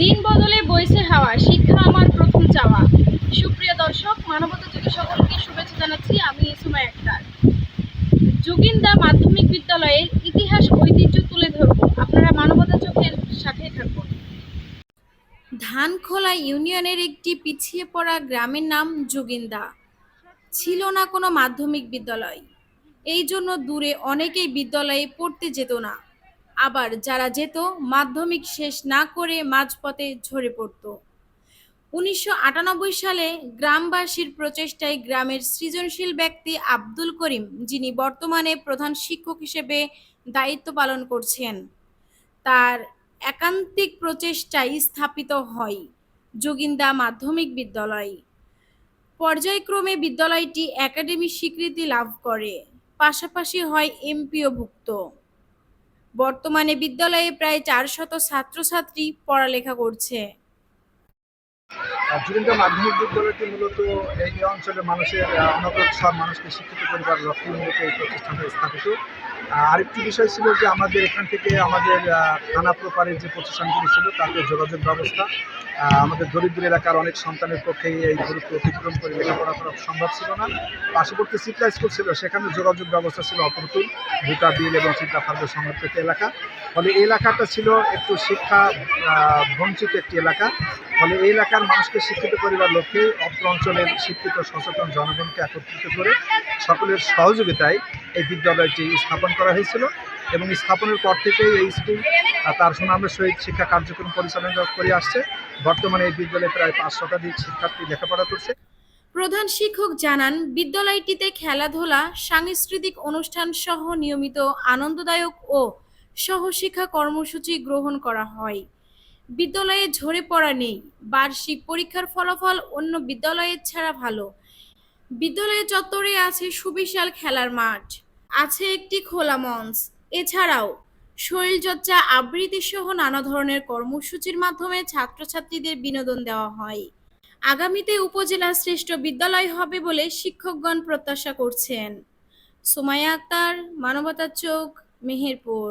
দিন বদলে বইছে হাওয়া, শিক্ষা আমার প্রথম চাওয়া। সুপ্রিয় দর্শক, মানবতা থেকে সকলকে শুভেচ্ছা জানাচ্ছি, আমি সুমাই আক্তার। যোগিন্দা মাধ্যমিক বিদ্যালয়ের ইতিহাস ঐতিহ্য তুলে ধরব। আপনারা মানবতা চোখের সাথে থাকুন। ধানখোলা ইউনিয়নের একটি পিছিয়ে পড়া গ্রামের নাম যোগিন্দা ছিল না কোনো মাধ্যমিক বিদ্যালয়। এই জন্য দূরে অনেকেই বিদ্যালয়ে পড়তে যেত না। আবার যারা যেত, মাধ্যমিক শেষ না করে মাঝপথে ঝরে পড়ত। উনিশশো আটানব্বই সালে গ্রামবাসীর প্রচেষ্টায় গ্রামের সৃজনশীল ব্যক্তি আব্দুল করিম, যিনি বর্তমানে প্রধান শিক্ষক হিসেবে দায়িত্ব পালন করছেন, তার একান্তিক প্রচেষ্টায় স্থাপিত হয় যোগিন্দা মাধ্যমিক বিদ্যালয়। পর্যায়ক্রমে বিদ্যালয়টি একাডেমি স্বীকৃতি লাভ করে, পাশাপাশি হয় এমপিওভুক্ত। বর্তমানে বিদ্যালয়ে প্রায় চারশত ছাত্রছাত্রী পড়ালেখা করছে। যুগেন্দ্র মাধ্যমিক বিদ্যালয়টি মূলত এই অঞ্চলের মানুষের অনগ্রসর মানুষকে শিক্ষিত করবার লক্ষ্যে মূলত এই প্রতিষ্ঠানটা স্থাপিত। আরেকটি বিষয় ছিল যে আমাদের এখান থেকে আমাদের থানা প্রপারের যে প্রতিষ্ঠানগুলি ছিল, তাতে যোগাযোগ ব্যবস্থা। আমাদের দরিদ্র এলাকার অনেক সন্তানের পক্ষে এই দূরত্ব অতিক্রম করে লেখাপড়া করা সম্ভব ছিল না। পার্শ্ববর্তী সিটলা স্কুল ছিল, সেখানে যোগাযোগ ব্যবস্থা ছিল অপ্রতুল, ভুটা, বিল এবং চিন্তা ফার্দ সংরক্ষিত এলাকা। ফলে এলাকাটা ছিল একটু শিক্ষা বঞ্চিত একটি এলাকা। ফলে এই এলাকার মানুষকে শিক্ষিত করিবার লক্ষ্যে অত্র অঞ্চলের শিক্ষিত, সচেতন জনগণকে একত্রিত করে সকলের সহযোগিতায় এই বিদ্যালয়টি স্থাপন করা হয়েছিল এবং স্থাপনের পর থেকেই এই স্কুল তার সুনামের সহিত শিক্ষা কার্যক্রম পরিচালনা করে আসছে। বর্তমানে এই বিদ্যালয়ে প্রায় পাঁচ শতাধিক শিক্ষার্থী লেখাপড়া করছে। প্রধান শিক্ষক জানান, বিদ্যালয়টিতে খেলাধুলা, সাংস্কৃতিক অনুষ্ঠান সহ নিয়মিত আনন্দদায়ক ও সহশিক্ষা কর্মসূচি গ্রহণ করা হয়। বিদ্যালয়ে ঝরে পড়া নেই। বার্ষিক পরীক্ষার ফলাফল অন্য বিদ্যালয়ের ছাড়া ভালো। বিদ্যালয়ের চত্বরে আছে সুবিশাল খেলার মাঠ। আছে একটি খোলা মঞ্চ। এছাড়াও শরীরচর্চা আবৃত্তি সহ নানা ধরনের কর্মসূচির মাধ্যমে ছাত্রছাত্রীদের বিনোদন দেওয়া হয়। আগামীতে উপজেলার শ্রেষ্ঠ বিদ্যালয় হবে বলে শিক্ষকগণ প্রত্যাশা করছেন। সুমাইয়া আক্তার, মানবতার চোখ, মেহেরপুর।